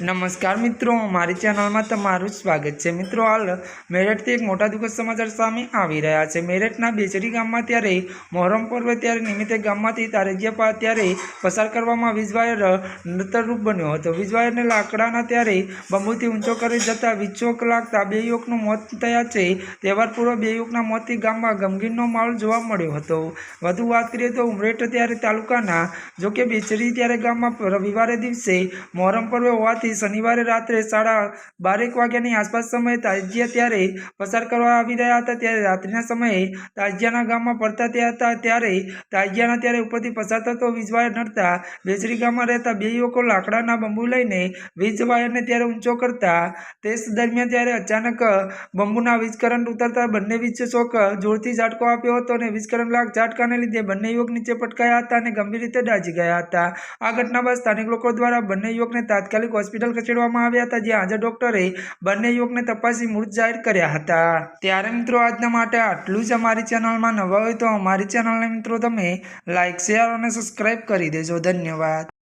નમસ્કાર મિત્રો, મારી ચેનલમાં તમારું સ્વાગત છે. મિત્રો, હાલ મેરઠથી એક મોટા દુઃખદ સમાચાર સામે આવી રહ્યા છે. મેરઠના બેચડી ગામમાં ત્યારે મોહરમ પર્વ ત્યારે નિમિત્તે ગામમાંથી તારજિયા ત્યારે પસાર કરવામાં વીજવાયર નૃત્યરૂપ બન્યો હતો. વીજવાયરને લાકડાના ત્યારે બંબુથી ઊંચો કરી જતા વીજચોક લાગતા બે યુવકનું મોત થયા છે. તહેવાર પૂર્વ બે યુવકના મોતથી ગામમાં ગમગીનનો માહોલ જોવા મળ્યો હતો. વધુ વાત કરીએ તો ઉમરેઠ ત્યારે તાલુકાના, જોકે બેચડી ત્યારે ગામમાં રવિવારે દિવસે મોહરમ પર્વ હોવાથી શનિવારે રાત્રે સાડા બારેક વાગ્યાની આસપાસ સમયે તાજિયા ત્યારે પસાર કરવા આવી રહ્યા હતા. ત્યારે રાત્રિના સમયે તાજિયાના ગામમાં પડતા ત્યાં હતા. ત્યારે તાજિયાના ત્યારે ઉપરથી પસાર થતો વીજવાયર નડતા બેસરી ગામમાં રહેતા બે યુવકો લાકડાના બંબુ લઈને વીજ વાયરને ત્યારે ઊંચો કરતા તે દરમિયાન ત્યારે અચાનક બંબુના વીજ ઉતરતા બંને વીજ શોક જોરથી ઝાટકો આપ્યો હતો અને વીજ લાગ ઝાટકાને લીધે બંને યુવક નીચે પટકાયા હતા અને ગંભીર રીતે દાઝી ગયા હતા. આ ઘટના બાદ સ્થાનિક લોકો દ્વારા બંને યુવકને તાત્કાલિક હોસ્પિટલ ખસેડવામાં આવ્યા હતા, જ્યાં હાજર ડોક્ટરે બંને યુવકને તપાસી મૃત જાહેર કર્યા હતા. ત્યારે મિત્રો, આજના માટે આટલું જ અમારી ચેનલમાં નવા હોય તો અમારી ચેનલને મિત્રો, તમે લાઇક શેર અને સબસ્ક્રાઈબ કરી દેજો. ધન્યવાદ.